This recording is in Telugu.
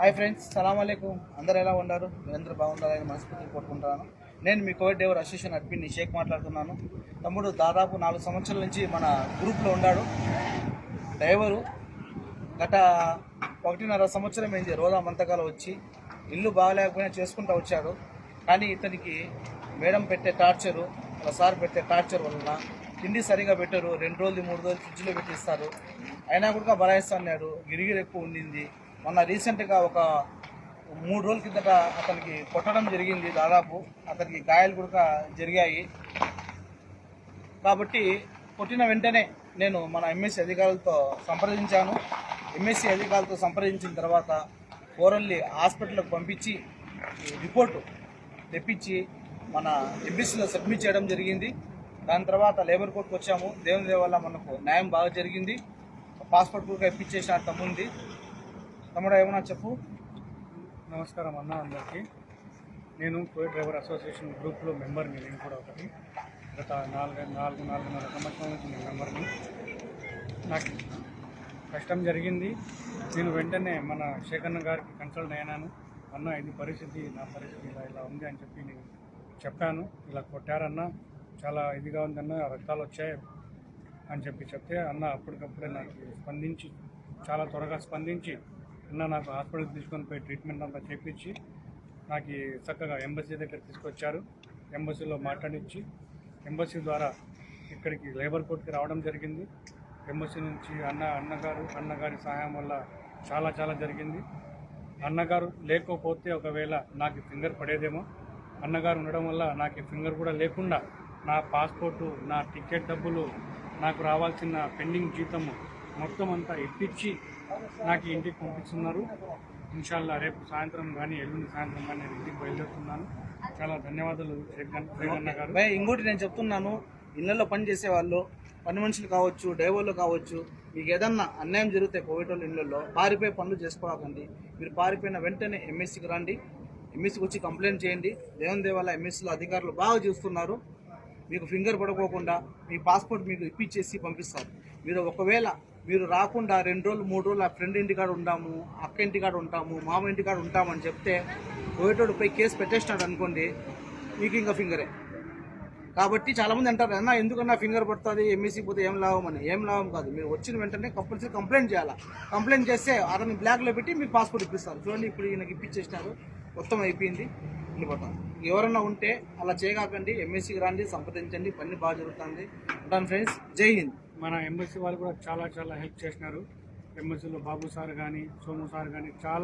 హాయ్ ఫ్రెండ్స్ సలాం అలైకుం. అందరు ఎలా ఉన్నారు? మీరందరూ బాగుండాలని మనస్ఫూర్తి కోరుకుంటున్నాను. నేను మీ కోవిడ్ డేవర్ అసోసియేషన్ అడ్మిన్ షేక్ మాట్లాడుతున్నాను. తమ్ముడు దాదాపు నాలుగు సంవత్సరాల నుంచి మన గ్రూప్లో ఉన్నాడు. డ్రైవరు గత ఒకటిన్నర సంవత్సరం అయింది. రోజా మంతకాలు వచ్చి ఇల్లు బాగాలేకపోయినా చేసుకుంటూ వచ్చాడు. కానీ ఇతనికి మేడం పెట్టే టార్చరు వాళ్ళ సార్ పెట్టే టార్చర్ వలన తిండి సరిగా పెట్టరు. రెండు రోజులు మూడు రోజులు ఫ్రిడ్జ్లో పెట్టిస్తారు. అయినా కూడా బరాయిస్తా అన్నాడు గిరిగిరి ఎక్కువ ఉండింది. మొన్న రీసెంట్గా ఒక మూడు రోజుల కిందట అతనికి కొట్టడం జరిగింది దాదాపు. అతనికి గాయాలు కూడా జరిగాయి. కాబట్టి కొట్టిన వెంటనే నేను మన ఎంఎస్సీ అధికారులతో సంప్రదించాను. ఎంఎస్సీ అధికారులతో సంప్రదించిన తర్వాత కోరల్లి హాస్పిటల్కి పంపించి రిపోర్టు తెప్పించి మన ఎంబీసీలో సబ్మిట్ చేయడం జరిగింది. దాని తర్వాత లేబర్ కోర్టుకు వచ్చాము. దేవుని దేవల్ల మనకు న్యాయం బాగా జరిగింది. పాస్పోర్ట్ కూడా ఇప్పించేసిన తమ్ముంది. తమ్ముడు ఏమన్నా చెప్పు. నమస్కారం అన్న అందరికీ. నేను కోవిడ్ డ్రైవర్ అసోసియేషన్ గ్రూప్లో మెంబర్ని నేను కూడా ఒకటి. గత నాలుగు నాలుగు నాలుగున్నర సంవత్సరాల నుంచి నేను మెంబర్ని. నాకు కష్టం జరిగింది. నేను వెంటనే మన శేఖర్ణ గారికి కన్సల్ట్ అయినాను. అన్న ఇది పరిస్థితి నా పరిస్థితి ఇలా ఇలా ఉంది అని చెప్పి నేను చెప్పాను. ఇలా కొట్టారన్న చాలా ఇదిగా ఉందన్న రక్తాలు వచ్చాయి అని చెప్పి చెప్తే అన్న అప్పటికప్పుడే నాకు స్పందించి చాలా త్వరగా స్పందించి నిన్న నాకు హాస్పిటల్కి తీసుకొని పోయి ట్రీట్మెంట్ అంతా చేపించి నాకు చక్కగా ఎంబసీ దగ్గర తీసుకొచ్చారు. ఎంబసీలో మాట్లాడించి ఎంబసీ ద్వారా ఇక్కడికి లేబర్ కోర్టుకి రావడం జరిగింది. ఎంబసీ నుంచి అన్న అన్నగారు అన్నగారి సహాయం వల్ల చాలా చాలా జరిగింది. అన్నగారు లేకపోతే ఒకవేళ నాకు ఫింగర్ పడేదేమో. అన్నగారు ఉండడం వల్ల నాకు ఫింగర్ కూడా లేకుండా నా పాస్పోర్టు నా టికెట్ డబ్బులు నాకు రావాల్సిన పెండింగ్ జీతము మొత్తం అంతా ఇప్పించి నాకు ఇంటికి పంపిస్తున్నారు. ఇన్షాల్లా రేపు సాయంత్రం కానీ ఎల్లుండి సాయంత్రం కానీ నేను ఇంటికి బయలుదేరుతున్నాను. చాలా ధన్యవాదాలు జగన్ గారు. భయ ఇంకోటి నేను చెప్తున్నాను. ఇళ్ళలో పని చేసే వాళ్ళు పని మనుషులు కావచ్చు డ్రైవర్లు కావచ్చు మీకు ఏదన్నా అన్యాయం జరిగితే కోవిడ్ వాళ్ళ ఇళ్ళలో పారిపోయి పనులు చేసుకోవాలండి మీరు పారిపోయిన వెంటనే ఎంఎస్సీకి రండి. ఎంఎస్సీకి వచ్చి కంప్లైంట్ చేయండి. దేవుని దేవాల ఎంఎస్సీలో అధికారులు బాగా చూస్తున్నారు. మీకు ఫింగర్ పడుకోకుండా మీ పాస్పోర్ట్ మీకు ఇప్పించేసి పంపిస్తారు. మీరు ఒకవేళ మీరు రాకుండా రెండు రోజులు మూడు రోజులు ఆ ఫ్రెండ్ ఇంటికాడ ఉంటాము అక్క ఇంటికాడ ఉంటాము మామ ఇంటికాడ ఉంటామని చెప్తే పోయేటోడుపై కేసు పెట్టేసినాడు అనుకోండి మీకు ఇంకా ఫింగరే. కాబట్టి చాలామంది అంటారు అన్న ఎందుకన్నా ఫింగర్ పడుతుంది? ఎంఈసీ పోతే ఏం లాభం అని. ఏం లాభం కాదు. మీరు వచ్చిన వెంటనే కంపల్సరీ కంప్లైంట్ చేయాలి? కంప్లైంట్ చేస్తే అతన్ని బ్లాక్లో పెట్టి మీకు పాస్పోర్ట్ ఇప్పిస్తారు. చూడండి ఇప్పుడు ఈయనకి ఇప్పించేసినారు. మొత్తం అయిపోయింది. వెళ్ళిపోతాం ఎవరన్నా ఉంటే అలా చేయగాకండి ఎంఎస్సీకి రండి సంప్రదించండి పని బాగా జరుగుతుంది. ఉంటాను ఫ్రెండ్స్ జై హింద్. మన ఎంబసీ వాళ్ళు కూడా చాలా చాలా హెల్ప్ చేసినారు. ఎంబసీలో బాబు సార్ కానీ సోము సార్ కానీ చాలా